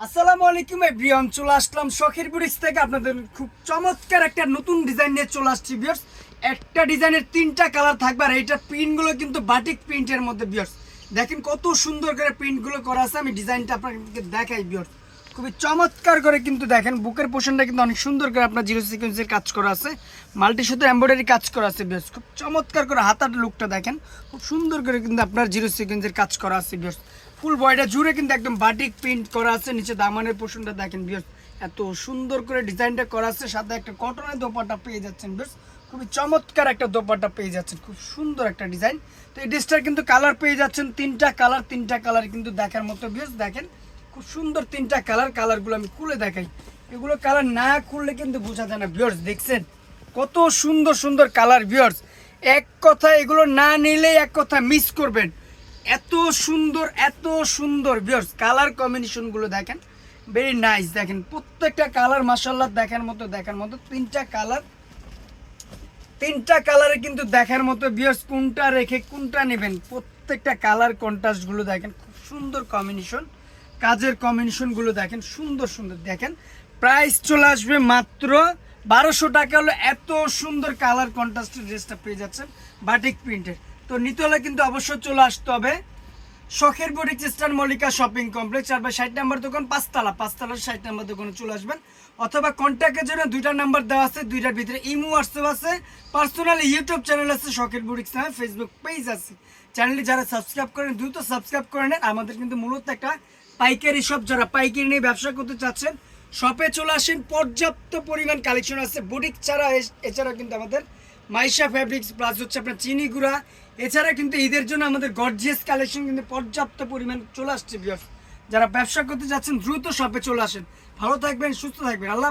আসসালামু আলাইকুম এভরিওয়ান চলে আসলাম শখের বুড়িস থেকে। আপনাদের খুব চমৎকার একটা নতুন ডিজাইন নিয়ে চলে আসছি বিয়ার্স একটা ডিজাইনের তিনটা কালার থাকবে, আর এইটার প্রিন্টগুলো কিন্তু বাটিক প্রিন্টের মধ্যে বিয়ার্স দেখেন কত সুন্দর করে প্রিন্টগুলো করা আছে। আমি ডিজাইনটা আপনাকে দেখাই বিয়ার্স খুবই চমৎকার করে কিন্তু দেখেন, বুকের পোষণটা কিন্তু অনেক সুন্দর করে আপনার জিরো সিকোয়েন্সের কাজ করা আছে। মাল্টি সুতো এমব্রয়ডারি কাজ করা আছে বিয়ার্স খুব চমৎকার করে হাতার লুকটা দেখেন। খুব সুন্দর করে কিন্তু আপনার জিরো সিকোয়েন্সের কাজ করা আছে বিয়ার্স ফুল বয়টা জুড়ে কিন্তু একদম বাটিক প্রিন্ট করা আছে, নিচে দামানের পোষণটা দেখেন বিয়ার্স এত সুন্দর করে ডিজাইনটা করা আছে, সাথে একটা কটনের দোপাটা পেয়ে যাচ্ছেন বিয়ার্স খুবই চমৎকার একটা দোপাটা পেয়ে যাচ্ছেন, খুব সুন্দর একটা ডিজাইন। তো এই ড্রেসটার কিন্তু কালার পেয়ে যাচ্ছেন, তিনটা কালার তিনটা কালার কিন্তু দেখার মতো বিয়ার্স দেখেন, খুব সুন্দর তিনটা কালার, কালারগুলো আমি খুলে দেখাই। এগুলো কালার না খুললে কিন্তু বোঝা যায় না বিয়ার্স দেখছেন? কত সুন্দর সুন্দর কালার বিয়ার্স এক কথা এগুলো না নিলে এক কথা মিস করবেন। এত সুন্দর এত সুন্দর বিয়ার্স কালার কম্বিনেশনগুলো দেখেন ভেরি নাইস দেখেন, প্রত্যেকটা কালার মাসাল্লাহ দেখার মতো দেখার মতো, তিনটা কালার তিনটা কালারে কিন্তু দেখার মতো বিয়ার্স কোনটা রেখে কোনটা নেবেন, প্রত্যেকটা কালার কন্ট্রাস্টগুলো দেখেন, খুব সুন্দর কম্বিনেশন কাজের কম্বিনেশনগুলো দেখেন, সুন্দর সুন্দর, দেখেন প্রাইস চলে আসবে মাত্র বারোশো টাকা হলো, এত সুন্দর কালার কন্ট্রাস্টের ড্রেসটা পেয়ে যাচ্ছেন বাটিক প্রিন্টের তো নিতে হলে কিন্তু অবশ্যই চলে আসতে হবে। শখের বডি চেস্টার মল্লিকা শপিং কমপ্লেক্স আর বা ষাট নাম্বার দোকান, পাঁচতলা, পাঁচতলার ষাট নাম্বার দোকানে চলে আসবেন। অথবা কন্ট্যাক্টের জন্য দুইটা নাম্বার দেওয়া আছে, দুইটার ভিতরে ইমো, হোয়াটসঅ্যাপ আছে পার্সোনাল ইউটিউব চ্যানেল আছে, শখের বুটিক্স নামে ফেসবুক পেজ আছে। চ্যানেলটি যারা সাবস্ক্রাইব করেন, দ্রুত সাবস্ক্রাইব করে নেন। আমাদের কিন্তু মূলত একটা পাইকারি শপ যারা পাইকারি নিয়ে ব্যবসা করতে চাচ্ছেন শপে চলে আসেন। পর্যাপ্ত পরিমাণ কালেকশন আছে। বুটিক ছাড়া এছাড়াও কিন্তু আমাদের মাইশা ফ্যাব্রিক্স প্লাস হচ্ছে আপনার চিনি গুঁড়া। এছাড়া কিন্তু ঈদের জন্য আমাদের গর্জিয়াস কালেকশন কিন্তু পর্যাপ্ত পরিমাণ চলে আসছে যারা ব্যবসা করতে যাচ্ছেন, দ্রুত শপে চলে আসেন। ভালো থাকবেন, সুস্থ থাকবেন। আল্লাহ